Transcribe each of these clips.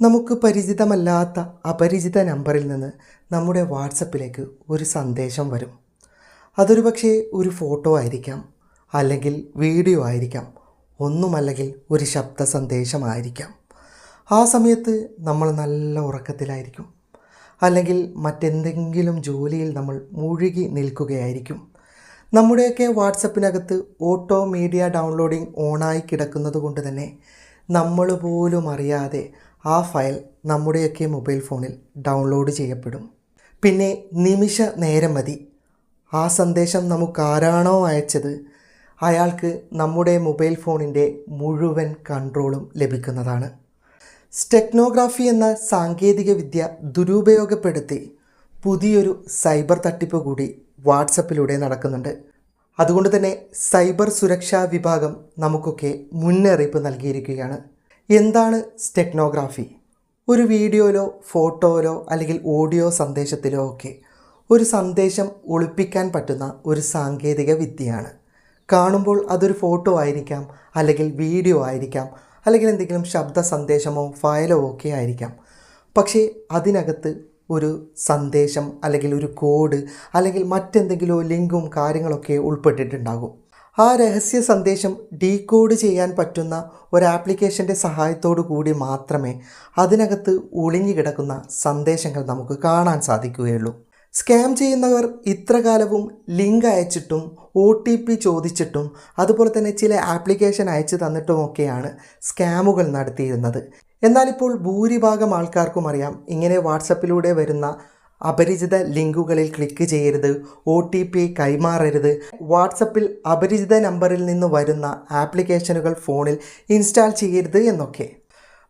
നമുക്ക് പരിചിതമല്ലാത്ത അപരിചിത നമ്പറിൽ നിന്ന് നമ്മുടെ വാട്സപ്പിലേക്ക് ഒരു സന്ദേശം വരും. അതൊരു പക്ഷേ ഒരു ഫോട്ടോ ആയിരിക്കാം അല്ലെങ്കിൽ വീഡിയോ ആയിരിക്കാം ഒന്നുമല്ലെങ്കിൽ ഒരു ശബ്ദ സന്ദേശമായിരിക്കാം ആ സമയത്ത് നമ്മൾ നല്ല ഉറക്കത്തിലായിരിക്കും അല്ലെങ്കിൽ മറ്റെന്തെങ്കിലും ജോലിയിൽ നമ്മൾ മുഴുകി നിൽക്കുകയായിരിക്കും. നമ്മുടെയൊക്കെ വാട്സപ്പിനകത്ത് ഓട്ടോ മീഡിയ ഡൗൺലോഡിംഗ് ഓണായി കിടക്കുന്നത് കൊണ്ട് തന്നെ നമ്മൾ പോലും അറിയാതെ ആ ഫയൽ നമ്മുടെയൊക്കെ മൊബൈൽ ഫോണിൽ ഡൗൺലോഡ് ചെയ്യപ്പെടും. പിന്നെ നിമിഷ നേരം മതി. ആ സന്ദേശം നമുക്കാരാണോ അയച്ചത്? അയാൾക്ക് നമ്മുടെ മൊബൈൽ ഫോണിന്റെ മുഴുവൻ കൺട്രോളും ലഭിക്കുന്നതാണ്. സ്റ്റെക്നോഗ്രാഫി എന്ന സാങ്കേതിക വിദ്യ ദുരുപയോഗപ്പെടുത്തി പുതിയൊരു സൈബർ തട്ടിപ്പ് കൂടി വാട്സപ്പിലൂടെ നടക്കുന്നുണ്ട്. അതുകൊണ്ട് തന്നെ സൈബർ സുരക്ഷാ വിഭാഗം നമുക്കൊക്കെ മുന്നറിയിപ്പ് നൽകിയിരിക്കുകയാണ്. എന്താണ് സ്റ്റെക്നോഗ്രാഫി? ഒരു വീഡിയോയിലോ ഫോട്ടോയിലോ അല്ലെങ്കിൽ ഓഡിയോ സന്ദേശത്തിലോ ഒക്കെ ഒരു സന്ദേശം ഒളിപ്പിക്കാൻ പറ്റുന്ന ഒരു സാങ്കേതിക വിദ്യയാണ്. കാണുമ്പോൾ അതൊരു ഫോട്ടോ ആയിരിക്കാം അല്ലെങ്കിൽ വീഡിയോ ആയിരിക്കാം അല്ലെങ്കിൽ എന്തെങ്കിലും ശബ്ദ സന്ദേശമോ ഫയലോ ഒക്കെ ആയിരിക്കാം. പക്ഷേ അതിനകത്ത് ഒരു സന്ദേശം അല്ലെങ്കിൽ ഒരു കോഡ് അല്ലെങ്കിൽ മറ്റെന്തെങ്കിലും ലിങ്കും കാര്യങ്ങളൊക്കെ ഉൾപ്പെട്ടിട്ടുണ്ടാകും. ആ രഹസ്യ സന്ദേശം ഡീകോഡ് ചെയ്യാൻ പറ്റുന്ന ഒരു ആപ്ലിക്കേഷന്റെ സഹായത്തോടു കൂടി മാത്രമേ അതിനകത്ത് ഒളിഞ്ഞു കിടക്കുന്ന സന്ദേശങ്ങൾ നമുക്ക് കാണാൻ സാധിക്കുകയുള്ളൂ. സ്കാം ചെയ്യുന്നവർ ഇത്രകാലവും ലിങ്ക് അയച്ചിട്ടും ഒ ടി പി ചോദിച്ചിട്ടും അതുപോലെ തന്നെ ചില ആപ്ലിക്കേഷൻ അയച്ചു തന്നിട്ടുമൊക്കെയാണ് സ്കാമുകൾ നടത്തിയിരുന്നത്. എന്നാൽ ഇപ്പോൾ ഭൂരിഭാഗം ആൾക്കാർക്കും അറിയാം ഇങ്ങനെ വാട്സപ്പിലൂടെ വരുന്ന അപരിചിത ലിങ്കുകളിൽ ക്ലിക്ക് ചെയ്യരുത് ഒ ടി പി കൈമാറരുത്. വാട്സപ്പിൽ അപരിചിത നമ്പറിൽ നിന്ന് വരുന്ന ആപ്ലിക്കേഷനുകൾ ഫോണിൽ ഇൻസ്റ്റാൾ ചെയ്യരുത് എന്നൊക്കെ.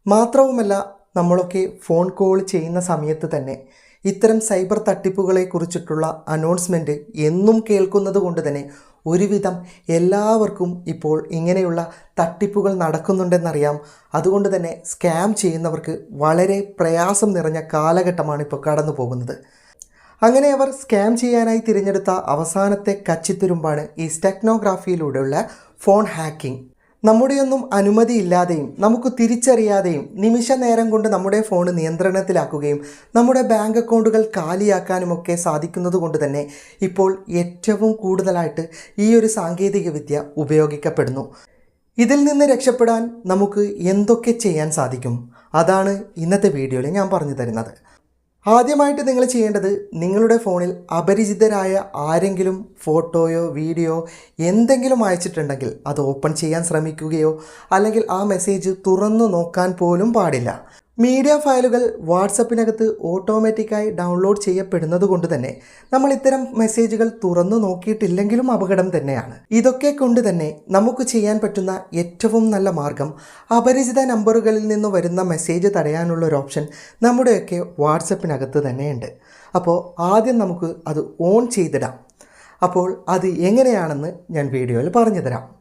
മാത്രവുമല്ല നമ്മളൊക്കെ ഫോൺ കോൾ ചെയ്യുന്ന സമയത്ത് തന്നെ ഇത്തരം സൈബർ തട്ടിപ്പുകളെ കുറിച്ചിട്ടുള്ള അനൗൺസ്മെന്റ് എന്നും കേൾക്കുന്നത് കൊണ്ട് തന്നെ ഒരുവിധം എല്ലാവർക്കും ഇപ്പോൾ ഇങ്ങനെയുള്ള തട്ടിപ്പുകൾ നടക്കുന്നുണ്ടെന്നറിയാം. അതുകൊണ്ട് തന്നെ സ്കാം ചെയ്യുന്നവർക്ക് വളരെ പ്രയാസം നിറഞ്ഞ കാലഘട്ടമാണ് ഇപ്പോൾ കടന്നു പോകുന്നത്. അങ്ങനെ അവർ സ്കാം ചെയ്യാനായി തിരഞ്ഞെടുത്ത അവസാനത്തെ കച്ചിത്തുരുമ്പാണ് ഈ സ്റ്റെക്നോഗ്രാഫിയിലൂടെയുള്ള ഫോൺ ഹാക്കിംഗ്. നമ്മുടെയൊന്നും അനുമതിയില്ലാതെയും നമുക്ക് തിരിച്ചറിയാതെയും നിമിഷ നേരം കൊണ്ട് നമ്മുടെ ഫോൺ നിയന്ത്രണത്തിലാക്കുകയും നമ്മുടെ ബാങ്ക് അക്കൗണ്ടുകൾ കാലിയാക്കാനുമൊക്കെ സാധിക്കുന്നത് കൊണ്ട് തന്നെ ഇപ്പോൾ ഏറ്റവും കൂടുതലായിട്ട് ഈ ഒരു സാങ്കേതികവിദ്യ ഉപയോഗിക്കപ്പെടുന്നു. ഇതിൽ നിന്ന് രക്ഷപ്പെടാൻ നമുക്ക് എന്തൊക്കെ ചെയ്യാൻ സാധിക്കും? അതാണ് ഇന്നത്തെ വീഡിയോയിൽ ഞാൻ പറഞ്ഞു തരുന്നത്. ആദ്യമായിട്ട് നിങ്ങൾ ചെയ്യേണ്ടത് നിങ്ങളുടെ ഫോണിൽ അപരിചിതരായ ആരെങ്കിലും ഫോട്ടോയോ വീഡിയോ എന്തെങ്കിലും അയച്ചിട്ടുണ്ടെങ്കിൽ അത് ഓപ്പൺ ചെയ്യാൻ ശ്രമിക്കുകയോ അല്ലെങ്കിൽ ആ മെസ്സേജ് തുറന്നു നോക്കാൻ പോലും പാടില്ല. മീഡിയ ഫയലുകൾ വാട്സപ്പിനകത്ത് ഓട്ടോമാറ്റിക്കായി ഡൗൺലോഡ് ചെയ്യപ്പെടുന്നത് കൊണ്ട് തന്നെ നമ്മൾ ഇത്തരം മെസ്സേജുകൾ തുറന്നു നോക്കിയിട്ടില്ലെങ്കിലും അപകടം തന്നെയാണ്. ഇതൊക്കെ കൊണ്ട് തന്നെ നമുക്ക് ചെയ്യാൻ പറ്റുന്ന ഏറ്റവും നല്ല മാർഗം അപരിചിത നമ്പറുകളിൽ നിന്ന് വരുന്ന മെസ്സേജ് തടയാനുള്ള ഒരു ഓപ്ഷൻ നമ്മുടെയൊക്കെ വാട്സപ്പിനകത്ത് തന്നെയുണ്ട്. അപ്പോൾ ആദ്യം നമുക്ക് അത് ഓൺ ചെയ്തിടാം. അപ്പോൾ അത് എങ്ങനെയാണെന്ന് ഞാൻ വീഡിയോയിൽ പറഞ്ഞു തരാം.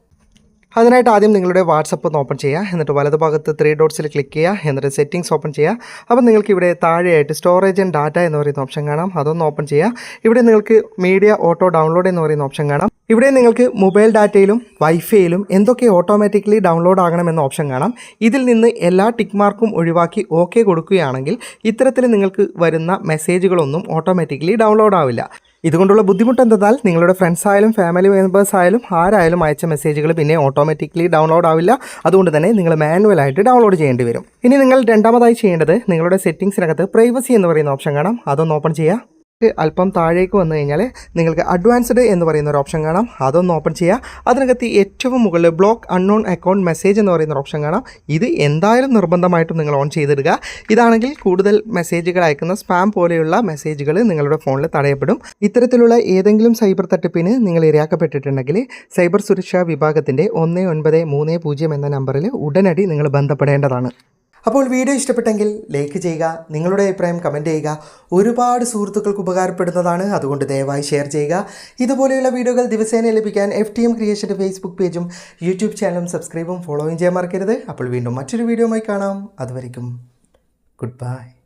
അതിനായിട്ട് ആദ്യം നിങ്ങളുടെ വാട്സപ്പ് ഒന്ന് ഓപ്പൺ ചെയ്യുക. എന്നിട്ട് വലതുഭാഗത്ത് ത്രീ ഡോട്ട്സിൽ ക്ലിക്ക് ചെയ്യുക. എന്നിട്ട് സെറ്റിംഗ്സ് ഓപ്പൺ ചെയ്യുക. അപ്പോൾ നിങ്ങൾക്ക് ഇവിടെ താഴെയായിട്ട് സ്റ്റോറേജ് ആൻഡ് ഡാറ്റ എന്ന് പറയുന്ന ഓപ്ഷൻ കാണാം. അതൊന്ന് ഓപ്പൺ ചെയ്യുക. ഇവിടെ നിങ്ങൾക്ക് മീഡിയ ഓട്ടോ ഡൗൺലോഡ് എന്ന് പറയുന്ന ഓപ്ഷൻ കാണാം. ഇവിടെ നിങ്ങൾക്ക് മൊബൈൽ ഡാറ്റയിലും വൈഫൈയിലും എന്തൊക്കെ ഓട്ടോമാറ്റിക്കലി ഡൗൺലോഡ് ആകണമെന്ന ഓപ്ഷൻ കാണാം. ഇതിൽ നിന്ന് എല്ലാ ടിക്ക് മാർക്കും ഒഴിവാക്കി ഓക്കെ കൊടുക്കുകയാണെങ്കിൽ ഇത്തരത്തിൽ നിങ്ങൾക്ക് വരുന്ന മെസ്സേജുകളൊന്നും ഓട്ടോമാറ്റിക്കലി ഡൗൺലോഡ് ആവില്ല. ഇതുകൊണ്ടുള്ള ബുദ്ധിമുട്ട് എന്തെന്നാൽ നിങ്ങളുടെ ഫ്രണ്ട്സ് ആയാലും ഫാമിലി മെമ്പേഴ്സ് ആയാലും ആരായാലും അയച്ച മെസ്സേജുകൾ പിന്നെ ഓട്ടോമാറ്റിക്കലി ഡൗൺലോഡ് ആവില്ല. അതുകൊണ്ട് തന്നെ നിങ്ങൾ മാനുവലായിട്ട് ഡൗൺലോഡ് ചെയ്യേണ്ടി വരും. ഇനി നിങ്ങൾ രണ്ടാമതായി ചെയ്യേണ്ടത് നിങ്ങളുടെ സെറ്റിംഗ്സിനകത്ത് പ്രൈവസി എന്ന് പറയുന്ന ഓപ്ഷൻ കാണാം. അതൊന്ന് ഓപ്പൺ ചെയ്യുക. അല്പം താഴേക്ക് വന്നു കഴിഞ്ഞാൽ നിങ്ങൾക്ക് അഡ്വാൻസ്ഡ് എന്ന് പറയുന്ന ഒരു ഓപ്ഷൻ കാണാം. അതൊന്ന് ഓപ്പൺ ചെയ്യുക അതിനകത്ത് ഏറ്റവും മുകളിൽ ബ്ലോക്ക് അൺനോൺ അക്കൗണ്ട് മെസ്സേജ് എന്ന് പറയുന്ന ഓപ്ഷൻ കാണാം. ഇത് എന്തായാലും നിർബന്ധമായിട്ടും നിങ്ങൾ ഓൺ ചെയ്തിടുക. ഇതാണെങ്കിൽ കൂടുതൽ മെസ്സേജുകൾ അയക്കുന്ന സ്പാം പോലെയുള്ള മെസ്സേജുകൾ നിങ്ങളുടെ ഫോണിൽ തടയപ്പെടും. ഇത്തരത്തിലുള്ള ഏതെങ്കിലും സൈബർ തട്ടിപ്പിന് നിങ്ങൾ ഇരയാക്കപ്പെട്ടിട്ടുണ്ടെങ്കിൽ സൈബർ സുരക്ഷാ വിഭാഗത്തിന്റെ ഒന്ന് ഒൻപത് മൂന്ന് പൂജ്യം എന്ന നമ്പറിൽ ഉടനടി നിങ്ങൾ ബന്ധപ്പെടേണ്ടതാണ്. അപ്പോൾ വീഡിയോ ഇഷ്ടപ്പെട്ടെങ്കിൽ ലൈക്ക് ചെയ്യുക നിങ്ങളുടെ അഭിപ്രായം കമന്റ് ചെയ്യുക. ഒരുപാട് സുഹൃത്തുക്കൾക്ക് ഉപകാരപ്പെടുന്നതാണ്. അതുകൊണ്ട് ദയവായി ഷെയർ ചെയ്യുക. ഇതുപോലെയുള്ള വീഡിയോകൾ ദിവസേന ലഭിക്കാൻ എഫ് ടി എം ക്രിയേഷന്റെ ഫേസ്ബുക്ക് പേജും യൂട്യൂബ് ചാനലും സബ്സ്ക്രൈബും ഫോളോയും ചെയ്യാൻ മറക്കരുത്. അപ്പോൾ വീണ്ടും മറ്റൊരു വീഡിയോയുമായി കാണാം. അതുവരെയും ഗുഡ് ബൈ